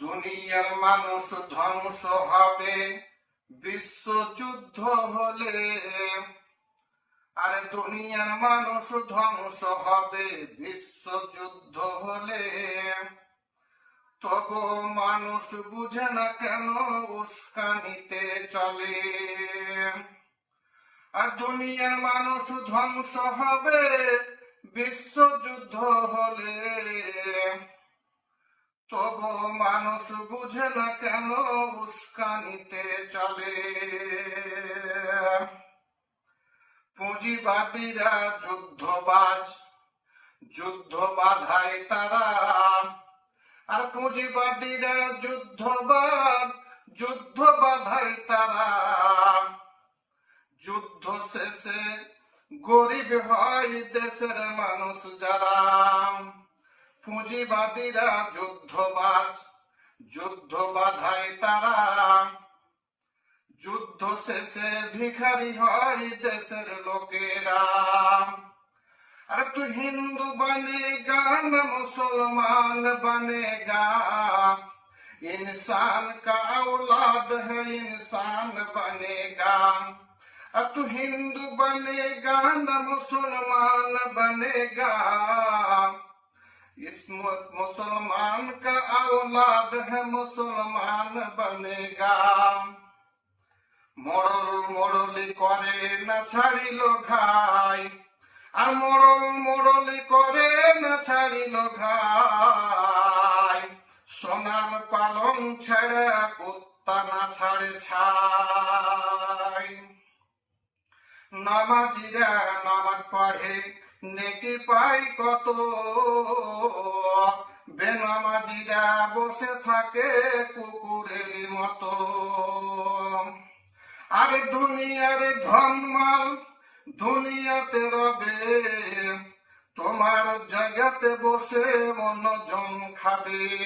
দুনিয়ার মানুষ ধ্বংস হবে বিশ্বযুদ্ধ হলে। আরে দুনিয়ার মানুষ ধ্বংস হবে বিশ্বযুদ্ধ হলে। তবু মানুষ বুঝে না কেন উস্কানিতে চলে। আর দুনিয়ার মানুষ ধ্বংস হবে বিশ্বযুদ্ধ হলে। তবু মানুষ বুঝে না কেন উস্কানিতে চলে। পুঁজিবাদীরা যুদ্ধবাজ, যুদ্ধ বাধায় তারা। আর পুঁজিবাদীরা যুদ্ধবাদ, যুদ্ধ বাধায় তারা যুদ্ধ শেষে গরিব হয় দেশের মানুষ যারা পুঁজিবাদীরা যুদ্ধবাজ যুদ্ধ বাধায় তারা যুদ্ধ শেষে ভিখারি হয় দেশের লোকেরা আর তু হিন্দু बनेगा न मुसलमान बनेगा इंसान का औलाद है इंसान बनेगा अब तू हिंदू बनेगा न मुसलमान बनेगा इस मु- मुसलमान का औलाद है मुसलमान बनेगा মরল মরলি করে না ছাড়িল ঘাই আর মরল মরলি করে না ছাড়িল ঘাই সোনার পালং ছেড়ে কুত্তা না ছাড়ে ছাই নামাজিরা নামাজ পড়ে, নেকি পাই কত? বেনামাজিরা বসে থাকে কুকুরের মতো। আরে দুনিয়ার ধনমাল, দুনিয়াতে রবে, তোমার জায়গাতে বসে মনোজন খাবে।